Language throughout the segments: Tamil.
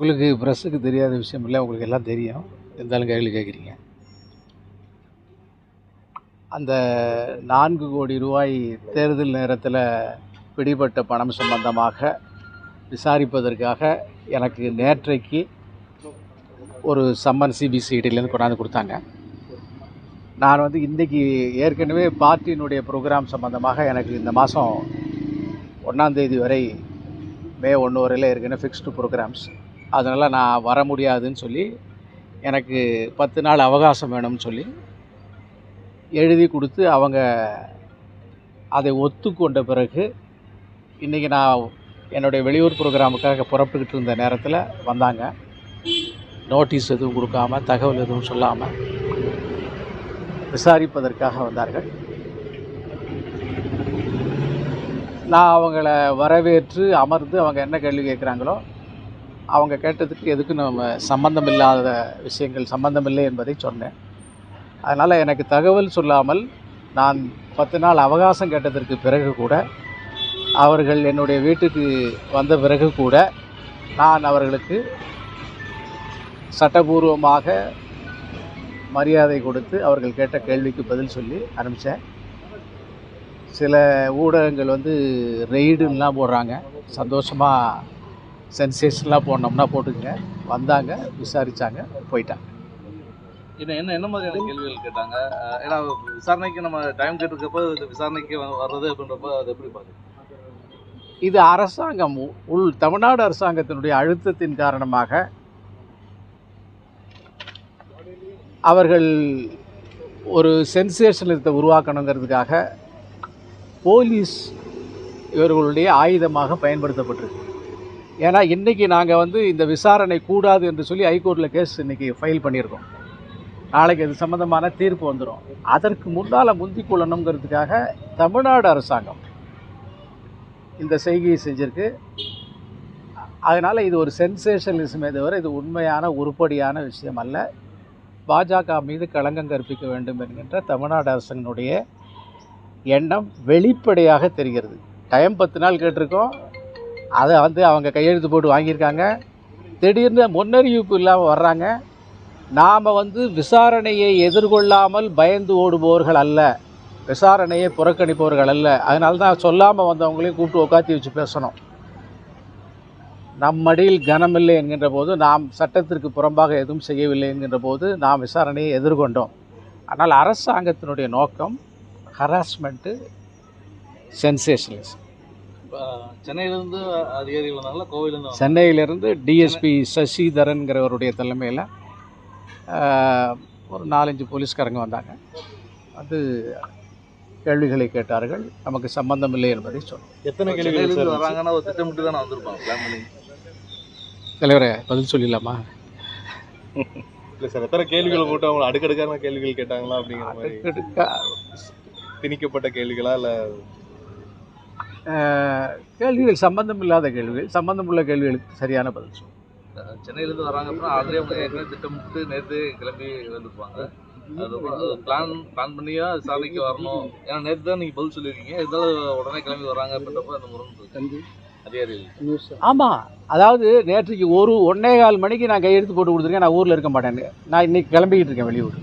உங்களுக்கு ப்ரெஸ்ஸுக்கு தெரியாத விஷயம் இல்லை உங்களுக்கு எல்லாம் தெரியும். இருந்தாலும் கேள்வி கேட்குறீங்க அந்த நான்கு கோடி ரூபாய் தேர்தல் நேரத்தில் பிடிபட்ட பணம் சம்பந்தமாக விசாரிப்பதற்காக எனக்கு நேற்றைக்கு ஒரு சம்மன் சிபிசிஐடியிலேருந்து கொண்டாந்து கொடுத்தாங்க. நான் வந்து இன்றைக்கி ஏற்கனவே பார்ட்டியினுடைய ப்ரோக்ராம் சம்பந்தமாக எனக்கு இந்த மாதம் ஒன்றாந்தேதி வரை மே ஒன்று வரையில் ஏற்கனவே ஃபிக்ஸ்டு ப்ரோக்ராம்ஸ் அதனால் நான் வர முடியாதுன்னு சொல்லி எனக்கு பத்து நாள் அவகாசம் வேணும்னு சொல்லி எழுதி கொடுத்து அவங்க அதை ஒத்துக்கொண்ட பிறகு இன்றைக்கி நான் என்னுடைய வெளியூர் ப்ரோக்ராமுக்காக புறப்பட்டுக்கிட்டு இருந்த நேரத்தில் வந்தாங்க. நோட்டீஸ் எதுவும் கொடுக்காம தகவல் எதுவும் சொல்லாமல் விசாரிப்பதற்காக வந்தார்கள். நான் அவங்கள வரவேற்று அமர்ந்து அவங்க என்ன கேள்வி கேட்குறாங்களோ அவங்க கேட்டதுக்கு எதுக்கு நம்ம சம்பந்தம் இல்லாத விஷயங்கள் சம்பந்தமில்லை என்பதை சொன்னேன். அதனால் எனக்கு தகவல் சொல்லாமல் நான் பத்து நாள் அவகாசம் கேட்டதற்கு பிறகு கூட அவர்கள் என்னுடைய வீட்டுக்கு வந்த பிறகு கூட நான் அவர்களுக்கு சட்டபூர்வமாக மரியாதை கொடுத்து அவர்கள் கேட்ட கேள்விக்கு பதில் சொல்லி அனுப்பிச்சேன். சில ஊடகங்கள் வந்து ரெய்டுலாம் போடுறாங்க. சந்தோஷமாக சென்சேஷன்லாம் போடணும்னா போட்டுங்க வந்தாங்க விசாரித்தாங்க போயிட்டாங்க. என்ன என்ன என்ன மாதிரியான கேள்விகள் கேட்டாங்க? ஏன்னா விசாரணைக்கு நம்ம டைம் கேட்டிருக்கப்போ விசாரணைக்கு வர்றது அப்படின்றப்ப அது எப்படி பார்க்குறீங்க? இது அரசாங்கம் உள் தமிழ்நாடு அரசாங்கத்தினுடைய அழுத்தத்தின் காரணமாக அவர்கள் ஒரு சென்சேஷனத்தை உருவாக்கணுங்கிறதுக்காக போலீஸ் இவர்களுடைய ஆயுதமாக பயன்படுத்தப்பட்டிருக்கு. ஏன்னா இன்றைக்கி நாங்கள் வந்து இந்த விசாரணை கூடாது என்று சொல்லி ஹைகோர்ட்டில் கேஸ் இன்றைக்கி ஃபைல் பண்ணியிருக்கோம். நாளைக்கு அது சம்மந்தமான தீர்ப்பு வந்துடும் அதற்கு முன்னால் முந்திக் கொள்ளணுங்கிறதுக்காக தமிழ்நாடு அரசாங்கம் இந்த செய்கையை செஞ்சுருக்கு. அதனால் இது ஒரு சென்சேஷனலிசமே தவிர இது உண்மையான உருப்படியான விஷயம் அல்ல. பாஜக மீது களங்கம் கற்பிக்க வேண்டும் என்கின்ற தமிழ்நாடு அரசினுடைய எண்ணம் வெளிப்படையாக தெரிகிறது. டைம் பத்து நாள் கேட்டிருக்கோம். அதை வந்து அவங்க கையெழுத்து போட்டு வாங்கியிருக்காங்க. திடீர்னு முன்னறிவிப்பு இல்லாமல் வர்றாங்க. நாம் வந்து விசாரணையை எதிர்கொள்ளாமல் பயந்து ஓடுபவர்கள் அல்ல. விசாரணையை புறக்கணிப்பவர்கள் அல்ல. அதனால தான் சொல்லாமல் வந்தவங்களையும் கூப்பிட்டு உட்காத்தி வச்சு பேசணும். நம்மடியில் கனமில்லை என்கின்ற போது நாம் சட்டத்திற்கு புறம்பாக எதுவும் செய்யவில்லை என்கின்ற போது நாம் விசாரணையை எதிர்கொண்டோம். ஆனால் அரசாங்கத்தினுடைய நோக்கம் ஹராஸ்மெண்ட்டு சென்சேஷனலிசம் சென்னையிலேருந்து அதிகாரிகள் வந்தாங்களா? கோவிலேருந்து வந்தாங்களா? சென்னையிலிருந்து டிஎஸ்பி சசிதரன்கிறவருடைய தலைமையில் ஒரு நாலஞ்சு போலீஸ்காரங்க வந்தாங்க. வந்து கேள்விகளை கேட்டார்கள். நமக்கு சம்பந்தம் இல்லை என்பதை சொன்னோம். எத்தனை கேள்விகள் வராங்கன்னா ஒரு திட்டமிட்டு தானே வந்திருப்பாங்க தலைவரே பதில் சொல்லிடலாமா? இல்லை சார் எத்தனை கேள்விகள் போட்டு அவங்க அடுக்கடுக்கான கேள்விகள் கேட்டாங்களா அப்படிங்கிற மாதிரி? திணிக்கப்பட்ட கேள்விகளா இல்ல கேள்விகள் சம்பந்தம் இல்லாத கேள்விகள் சம்பந்தம் உள்ள கேள்விகளுக்கு சரியான பதில் சொல்லுவோம் அஹ் சென்னையிலேருந்து வராங்க அப்படின்னா ஆல்ரெடி அவங்க ஏற்கனவே திட்டமிட்டு நேற்று கிளம்பி வந்திருப்பாங்க அது பிளான் பிளான் பண்ணியா விசாரணைக்கு வரணும். ஏன்னா நேற்று தான் நீங்கள் பதில் சொல்லியிருக்கீங்க. இருந்தாலும் உடனே கிளம்பி வராங்க அப்படின்றப்ப அந்த முரண் ஆமாம் அதாவது நேற்றுக்கு ஒரு ஒன்னே கால் மணிக்கு நான் கையெழுத்து போட்டு கொடுத்துருக்கேன். நான் ஊரில் இருக்க மாட்டேன்னு நான் இன்னைக்கு கிளம்பிக்கிட்டு இருக்கேன் வெளியூர்.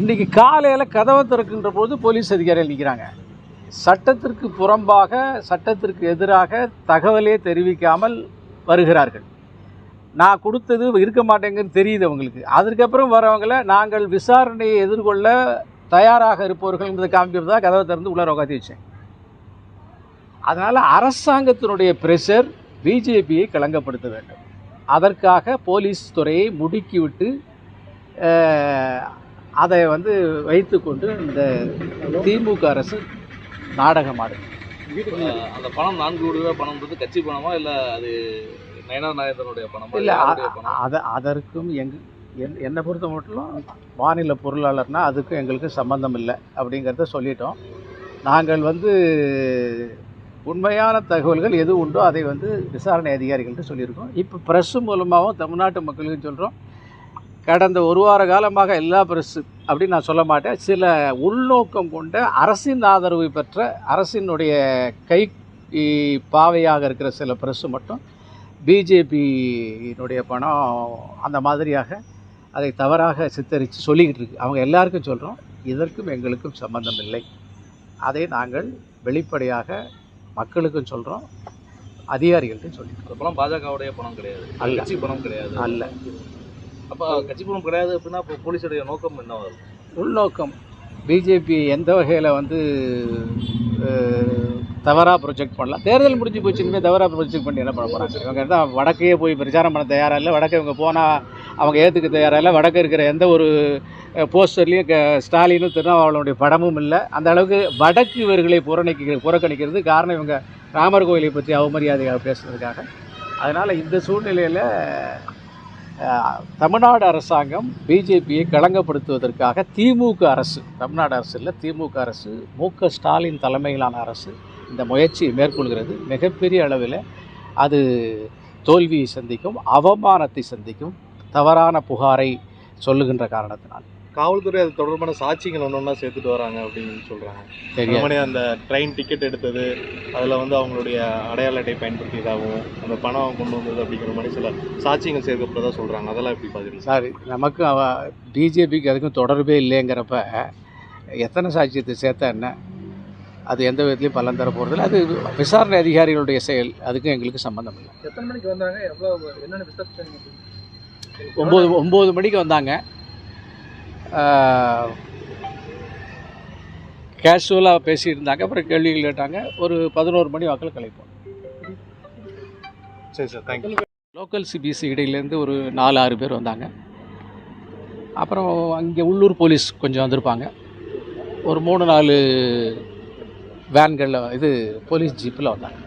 இன்றைக்கி காலையில் கதவை திறக்கின்ற போது போலீஸ் அதிகாரிகள் நிற்கிறாங்க சட்டத்திற்கு புறம்பாக சட்டத்திற்கு எதிராக தகவலே தெரிவிக்காமல் வருகிறார்கள். நான் கொடுத்தது இருக்க மாட்டேங்குன்னு தெரியுது அவங்களுக்கு. அதுக்கப்புறம் வரவங்கள நாங்கள் விசாரணையை எதிர்கொள்ள தயாராக இருப்பவர்கள்ன்றதை காமிக்கிறது தான் கதவை திறந்து உள்ளார உட்காந்து வச்சேன். அதனால் அரசாங்கத்தினுடைய ப்ரெஷர் பிஜேபியை களங்கப்படுத்த வேண்டும். அதற்காக போலீஸ் துறையை முடுக்கிவிட்டு அதை வந்து வைத்துக்கொண்டு இந்த திமுக அரசு நாடகமாடுது அஹ் அந்த பணம் நான்கு கோடி ரூபாய் பணம்ன்றது கட்சி பணமா? இல்லை அது நயனார் நாயந்தனுடைய பணமா? இல்லை அத அதற்கும் எங் என் என்னை பொறுத்த மட்டும் மாநில பொருளாளர்னா அதுக்கும் எங்களுக்கு சம்பந்தம் இல்லை அப்படிங்கிறத சொல்லிட்டோம். நாங்கள் வந்து உண்மையான தகவல்கள் எது உண்டோ அதை வந்து விசாரணை அதிகாரிகள்கிட்ட சொல்லியிருக்கோம். இப்போ ப்ரெஸ்ஸு மூலமாகவும் தமிழ்நாட்டு மக்களுக்கும் சொல்கிறோம் கடந்த ஒரு வார காலமாக எல்லா ப்ரெஸ்ஸு அப்படின்னு நான் சொல்ல மாட்டேன். சில உள்நோக்கம் கொண்ட அரசின் ஆதரவு பெற்ற அரசினுடைய கை பாவையாக இருக்கிற சில ப்ரெஸ்ஸு மட்டும் பிஜேபியினுடைய பணம் அந்த மாதிரியாக அதை தவறாக சித்தரித்து சொல்லிக்கிட்டு இருக்கு. அவங்க எல்லாருக்கும் சொல்கிறோம் இதற்கும் எங்களுக்கும் சம்பந்தம் இல்லை. அதை நாங்கள் வெளிப்படையாக மக்களுக்கும் சொல்கிறோம் அதிகாரிகள்ட்டும் சொல்லிக்கிறோம் அந்த பணம் பாஜகவுடைய பணம் கிடையாது. அல்ல. கட்சி பணம் கிடையாது. அல்ல. அப்போ கட்சி பணம் கிடையாது அப்படின்னா இப்போ போலீஸுடைய நோக்கம் என்ன வரும்? உள்நோக்கம். பிஜேபி எந்த வகையில் வந்து தவறாக ப்ரொஜெக்ட் பண்ணலாம் தேர்தல் முடிஞ்சு போச்சு இனிமேல் தவறாக ப்ரொஜெக்ட் பண்ணி என்ன பண்ண போகிறாங்க இவங்க தான் வடக்கே போய் பிரச்சாரம் பண்ண தயாராக இல்லை வடக்கு இவங்க போனால் அவங்க ஏற்றுக்க தயாராக இல்லை வடக்கு இருக்கிற எந்த ஒரு போஸ்டர்லேயும் க ஸ்டாலினும் திருநாவளனுடைய படமும் இல்லை. அந்த அளவுக்கு வடக்கு இவர்களை புறணிக்க புறக்கணிக்கிறது காரணம் இவங்க ராமர் கோயிலை பற்றி அவமரியாதையாக பேசுனதுக்காக. அதனால் இந்த சூழ்நிலையில் தமிழ்நாடு அரசாங்கம் பிஜேபியை களங்கப்படுத்துவதற்காக திமுக அரசு தமிழ்நாடு அரசு இல்லை திமுக அரசு மு க ஸ்டாலின் தலைமையிலான அரசு இந்த முயற்சியை மேற்கொள்கிறது. மிகப்பெரிய அளவில் அது தோல்வியை சந்திக்கும் அவமானத்தை சந்திக்கும் தவறான புகாரை சொல்லுகின்ற காரணத்தினால். காவல்துறை அது தொடர்பான சாட்சிகள் ஒன்றா சேர்த்துட்டு வராங்க அப்படின்னு தெரியாது மாதிரி அந்த ட்ரெயின் டிக்கெட் எடுத்தது அதில் வந்து அவங்களுடைய அடையாள அட்டை பயன்படுத்தியதாகவும் அந்த பணம் கொண்டு வந்தது அப்படிங்கிற மாதிரி சில சாட்சியங்கள் சேர்க்கப்படுறதா சொல்றாங்க. அதெல்லாம் எப்படி பார்க்குறீங்க? சார் நமக்கு அவ பிஜேபிக்கு அதுக்கும் தொடர்பே இல்லைங்கிறப்ப எத்தனை சாட்சியத்தை சேர்த்தா என்ன? அது எந்த விதத்துலையும் பலன் தர போகிறதில்ல அது விசாரணை அதிகாரிகளுடைய செயல். அதுக்கும் எங்களுக்கு சம்மந்தம் இல்லை. எத்தனை மணிக்கு வந்தாங்க? எவ்வளோ என்னென்ன ஒம்பது ஒம்பது மணிக்கு வந்தாங்க. கேஷுவலாக பேசிட்டு இருந்தாங்க அப்புறம் கேள்விகள் கேட்டாங்க. ஒரு பதினோரு மணி வாக்கில் கலைப்போம் சரி sir thank you local CBSE இடையிலேருந்து ஒரு நாலு ஆறு பேர் வந்தாங்க. அப்புறம் அங்கே உள்ளூர் போலீஸ் கொஞ்சம் வந்திருப்பாங்க. ஒரு மூணு நாலு வேன்களில் இது போலீஸ் ஜீப்பில் வந்தாங்க.